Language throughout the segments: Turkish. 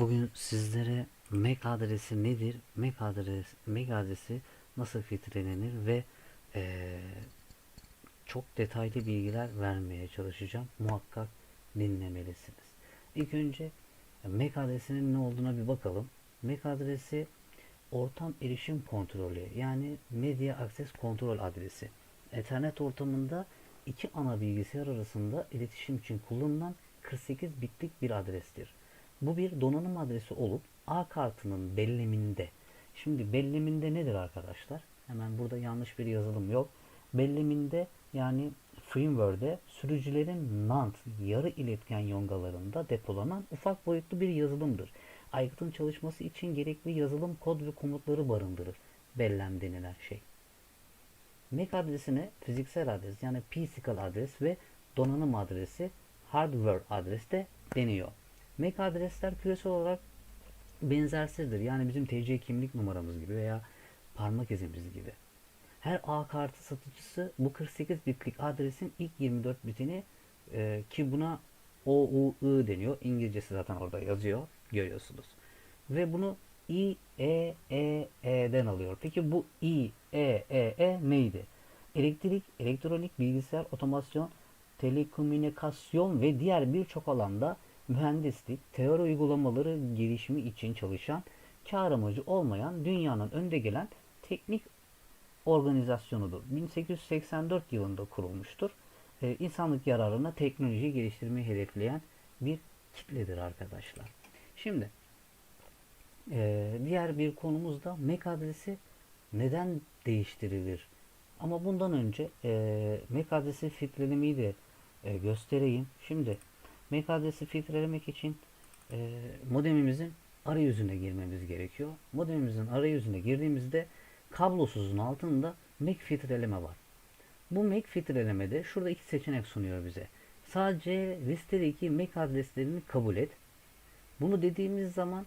Bugün sizlere MAC adresi nedir, MAC adresi, MAC adresi nasıl filtrelenir ve eee, çok detaylı bilgiler vermeye çalışacağım. Muhakkak dinlemelisiniz. İlk önce MAC adresinin ne olduğuna bir bakalım. MAC adresi ortam erişim kontrolü yani Media Access Kontrol adresi. Ethernet ortamında iki ana bilgisayar arasında iletişim için kullanılan 48 bitlik bir adrestir. Bu bir donanım adresi olup A kartının belleminde. Şimdi belleminde nedir arkadaşlar? Hemen burada yanlış bir yazılım yok. Belleminde yani firmware'de sürücülerin NAND yarı iletken yongalarında depolanan ufak boyutlu bir yazılımdır. Aygıtın çalışması için gerekli yazılım kod ve komutları barındırır. Bellem denilen şey. MAC adresine fiziksel adres yani physical adres ve donanım adresi hardware adres de deniyor. MAC adresler küresel olarak benzersizdir. Yani bizim TC kimlik numaramız gibi veya parmak izimiz gibi. Her A kartı satıcısı bu 48 bitlik adresin ilk 24 bitini e, ki buna OUI deniyor. İngilizcesi zaten orada yazıyor. Görüyorsunuz. Ve bunu I, E, E, E'den alıyor. Peki bu I, E, E, E neydi? Elektrik, elektronik, bilgisayar, otomasyon, telekomünikasyon ve diğer birçok alanda mühendislik, teori uygulamaları gelişimi için çalışan, kar amacı olmayan dünyanın önde gelen teknik organizasyonudur. 1884 yılında kurulmuştur. Ee, insanlık yararına teknoloji geliştirmeyi hedefleyen bir kitledir arkadaşlar. Şimdi e, diğer bir konumuz da MAC adresi neden değiştirilir? Ama bundan önce e, MAC adresi filtrelemeyi de e, göstereyim. Şimdi MAC adresi filtrelemek için e, modemimizin arayüzüne girmemiz gerekiyor. Modemimizin arayüzüne girdiğimizde kablosuzun altında MAC filtreleme var. Bu MAC filtrelemede şurada iki seçenek sunuyor bize. Sadece listedeki MAC adreslerini kabul et. Bunu dediğimiz zaman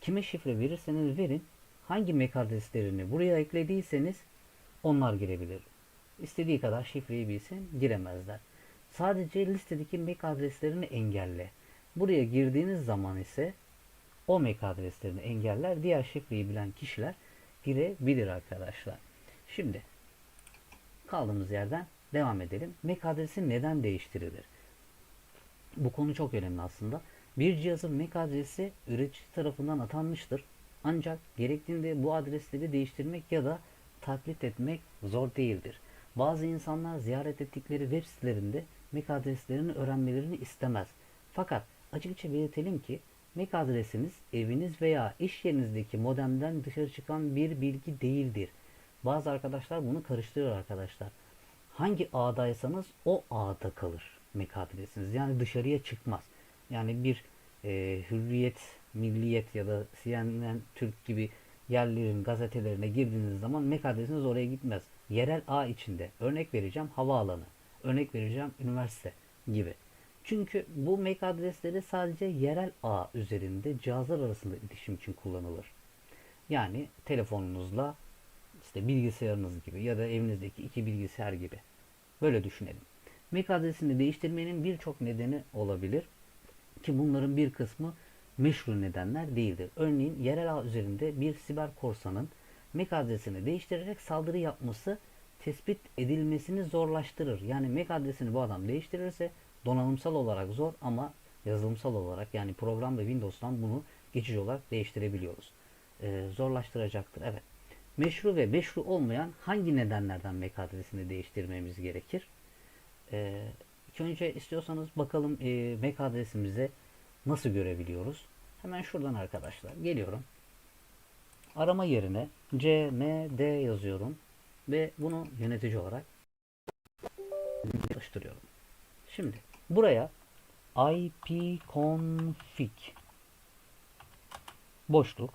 kime şifre verirseniz verin hangi MAC adreslerini buraya eklediyseniz onlar girebilir. İstediği kadar şifreyi bilsin giremezler. Sadece listedeki MAC adreslerini engelle. Buraya girdiğiniz zaman ise o MAC adreslerini engeller. Diğer şifreyi bilen kişiler girebilir arkadaşlar. Şimdi kaldığımız yerden devam edelim. MAC adresi neden değiştirilir? Bu konu çok önemli aslında. Bir cihazın MAC adresi üretici tarafından atanmıştır. Ancak gerektiğinde bu adresleri değiştirmek ya da taklit etmek zor değildir. Bazı insanlar ziyaret ettikleri web sitelerinde MAC adreslerini öğrenmelerini istemez. Fakat açıkça belirtelim ki MAC adresiniz eviniz veya iş yerinizdeki modemden dışarı çıkan bir bilgi değildir. Bazı arkadaşlar bunu karıştırıyor arkadaşlar. Hangi ağdaysanız o ağda kalır MAC adresiniz. Yani dışarıya çıkmaz. Yani bir e, Hürriyet, Milliyet ya da CNN Türk gibi yerlerin gazetelerine girdiğiniz zaman MAC adresiniz oraya gitmez. Yerel ağ içinde. Örnek vereceğim havaalanı. Örnek vereceğim üniversite gibi. Çünkü bu MAC adresleri sadece yerel ağ üzerinde cihazlar arasında iletişim için kullanılır. Yani telefonunuzla işte bilgisayarınız gibi ya da evinizdeki iki bilgisayar gibi. Böyle düşünelim. MAC adresini değiştirmenin birçok nedeni olabilir ki bunların bir kısmı meşru nedenler değildir. Örneğin yerel ağ üzerinde bir siber korsanın MAC adresini değiştirerek saldırı yapması tespit edilmesini zorlaştırır. Yani MAC adresini bu adam değiştirirse donanımsal olarak zor ama yazılımsal olarak yani program ve Windows'tan bunu geçici olarak değiştirebiliyoruz. Ee, zorlaştıracaktır. Evet. Meşru ve meşru olmayan hangi nedenlerden MAC adresini değiştirmemiz gerekir? Ee, ilk önce istiyorsanız bakalım e, MAC adresimize nasıl görebiliyoruz? Hemen şuradan arkadaşlar geliyorum. Arama yerine cmd yazıyorum ve bunu yönetici olarak çalıştırıyorum. Şimdi buraya ipconfig boşluk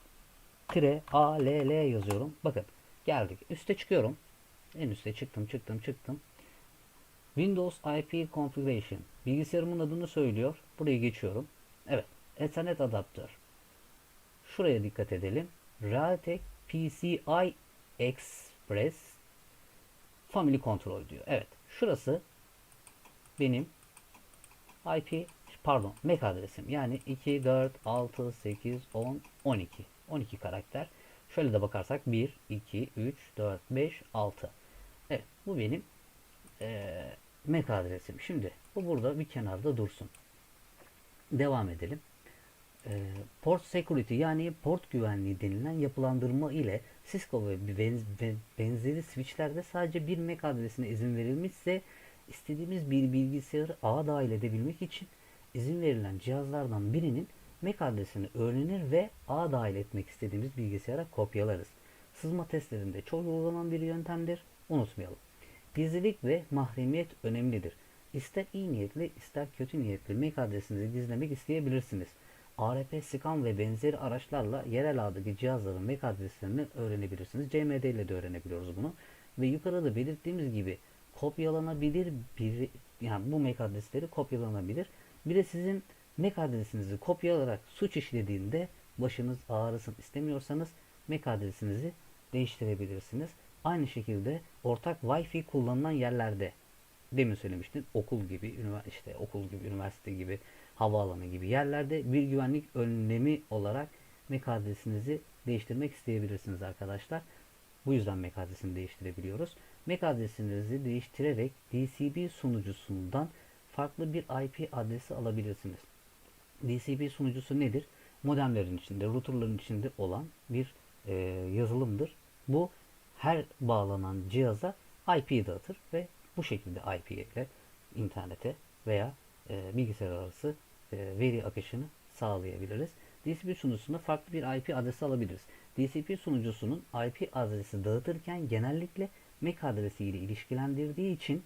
tire all yazıyorum. Bakın geldik. Üste çıkıyorum. En üste çıktım çıktım çıktım. Windows IP Configuration. Bilgisayarımın adını söylüyor. Buraya geçiyorum. Evet. Ethernet adaptör. Şuraya dikkat edelim. Realtek PCI Express Family Control diyor. Evet. Şurası benim IP pardon MAC adresim yani 2, 4, 6, 8, 10, 12. 12 karakter. Şöyle de bakarsak 1, 2, 3, 4, 5, 6. Evet bu benim eee MAC adresim. Şimdi bu burada bir kenarda dursun. Devam edelim. Eee, port security yani port güvenliği denilen yapılandırma ile Cisco ve benz- ve benzeri switchlerde sadece bir MAC adresine izin verilmişse istediğimiz bir bilgisayarı ağa dahil edebilmek için izin verilen cihazlardan birinin MAC adresini öğrenir ve ağa dahil etmek istediğimiz bilgisayara kopyalarız. Sızma testlerinde çok uygulanan bir yöntemdir. Unutmayalım. Gizlilik ve mahremiyet önemlidir. İster iyi niyetli ister kötü niyetli MAC adresinizi gizlemek isteyebilirsiniz. ARP, SCAN ve benzeri araçlarla yerel ağdaki cihazların MAC adreslerini öğrenebilirsiniz. CMD ile de öğrenebiliyoruz bunu. Ve yukarıda belirttiğimiz gibi kopyalanabilir bir yani bu MAC adresleri kopyalanabilir. Bir de sizin MAC adresinizi kopyalayarak suç işlediğinde başınız ağrısın istemiyorsanız MAC adresinizi değiştirebilirsiniz. Aynı şekilde ortak Wi-Fi kullanılan yerlerde demin söylemiştim okul gibi işte okul gibi üniversite gibi havaalanı gibi yerlerde bir güvenlik önlemi olarak MAC adresinizi değiştirmek isteyebilirsiniz arkadaşlar. Bu yüzden MAC adresini değiştirebiliyoruz. MAC adresinizi değiştirerek DCB sunucusundan farklı bir IP adresi alabilirsiniz. DCP sunucusu nedir? Modemlerin içinde, routerların içinde olan bir e, yazılımdır. Bu her bağlanan cihaza IP dağıtır ve bu şekilde IP ile internete veya e, bilgisayar arası veri akışını sağlayabiliriz. DCP sunucusunda farklı bir IP adresi alabiliriz. DCP sunucusunun IP adresi dağıtırken genellikle MAC adresi ile ilişkilendirdiği için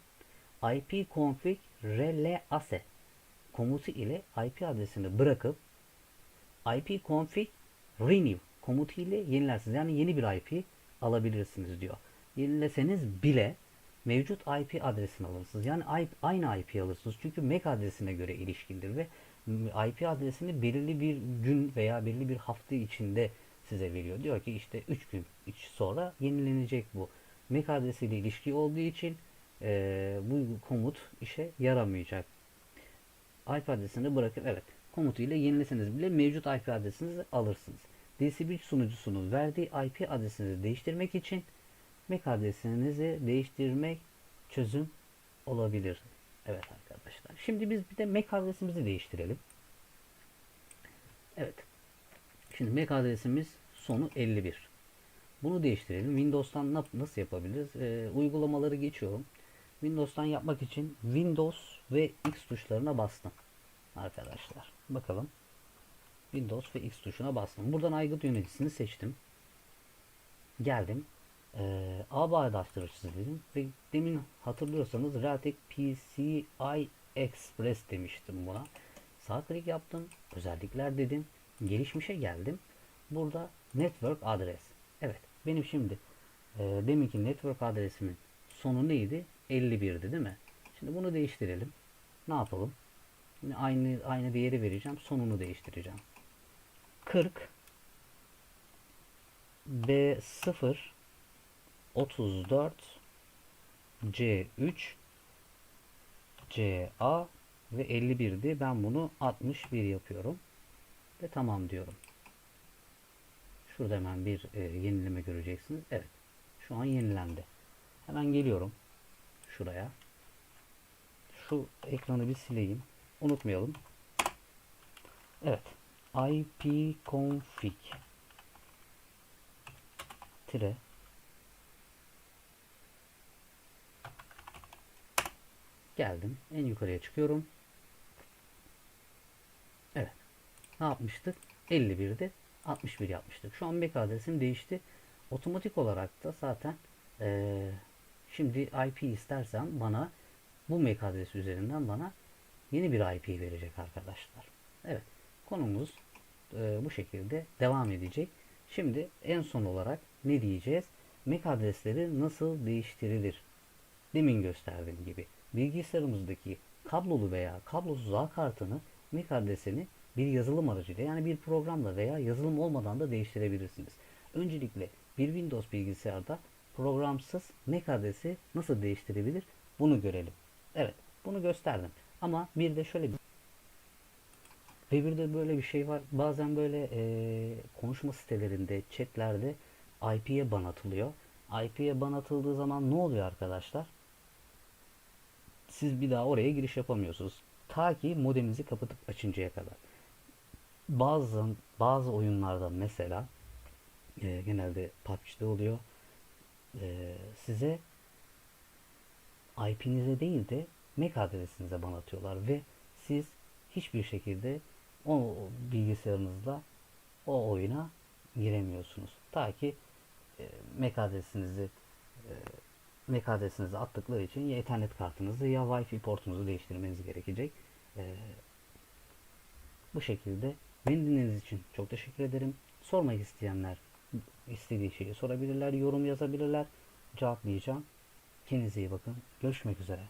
ipconfig relase komutu ile IP adresini bırakıp ipconfig renew komutu ile yenilersiniz. Yani yeni bir IP alabilirsiniz diyor. Yenileseniz bile mevcut IP adresini alırsınız. Yani aynı IP alırsınız. Çünkü MAC adresine göre ilişkilidir ve IP adresini belirli bir gün veya belirli bir hafta içinde size veriyor. Diyor ki işte 3 gün sonra yenilenecek bu. MAC adresiyle ilişki olduğu için eee, bu komut işe yaramayacak. IP adresini bırakıp evet komutu ile yenileseniz bile mevcut IP adresinizi alırsınız. DCP sunucusunun verdiği IP adresinizi değiştirmek için MAC adresinizi değiştirmek çözüm olabilir. Evet arkadaşlar. Şimdi biz bir de MAC adresimizi değiştirelim. Evet. Şimdi MAC adresimiz sonu 51. Bunu değiştirelim. Windows'tan na- nasıl yapabiliriz? Ee, uygulamaları geçiyorum. Windows'tan yapmak için Windows ve X tuşlarına bastım. Arkadaşlar. Bakalım. Windows ve X tuşuna bastım. Buradan aygıt yöneticisini seçtim. Geldim. Ee, A bağdaştırıcısı dedim. Ve demin hatırlıyorsanız Realtek PCI Express demiştim buna. Sağ klik yaptım. Özellikler dedim. Gelişmişe geldim. Burada network adres. Evet. Benim şimdi e, deminki network adresimin sonu neydi? 51'di değil mi? Şimdi bunu değiştirelim. Ne yapalım? Yine aynı aynı değeri vereceğim. Sonunu değiştireceğim. 40 B0 34 C3 CA ve 51'di. Ben bunu 61 yapıyorum. Ve tamam diyorum. Şurada hemen bir e, yenileme göreceksiniz. Evet. Şu an yenilendi. Hemen geliyorum. Şuraya. Şu ekranı bir sileyim. Unutmayalım. Evet. ipconfig tire geldim. En yukarıya çıkıyorum. Evet. Ne yapmıştık? 51'de 61 yapmıştık. Şu an MAC adresim değişti. Otomatik olarak da zaten eee, şimdi IP istersen bana bu MAC adresi üzerinden bana yeni bir IP verecek arkadaşlar. Evet. Konumuz e, bu şekilde devam edecek. Şimdi en son olarak ne diyeceğiz? MAC adresleri nasıl değiştirilir? Demin gösterdiğim gibi bilgisayarımızdaki kablolu veya kablosuz ağ kartını MAC adresini bir yazılım aracıyla yani bir programla veya yazılım olmadan da değiştirebilirsiniz. Öncelikle bir Windows bilgisayarda programsız MAC adresi nasıl değiştirebilir? Bunu görelim. Evet, bunu gösterdim. Ama bir de şöyle bir Ve bir de böyle bir şey var. Bazen böyle e, konuşma sitelerinde, chatlerde IP'ye ban atılıyor. IP'ye ban atıldığı zaman ne oluyor arkadaşlar? Siz bir daha oraya giriş yapamıyorsunuz. Ta ki modeminizi kapatıp açıncaya kadar. Bazı bazı oyunlarda mesela e, genelde PUBG'de oluyor. E, size IP'nize değil de MAC adresinize ban atıyorlar ve siz hiçbir şekilde o bilgisayarınızda o oyuna giremiyorsunuz. Ta ki e, MAC adresinizi e, MAC adresinizi attıkları için ya Ethernet kartınızı ya Wi-Fi portunuzu değiştirmeniz gerekecek. E, bu şekilde beni dinlediğiniz için çok teşekkür ederim. Sormak isteyenler istediği şeyi sorabilirler, yorum yazabilirler. Cevaplayacağım. Kendinize iyi bakın. Görüşmek üzere.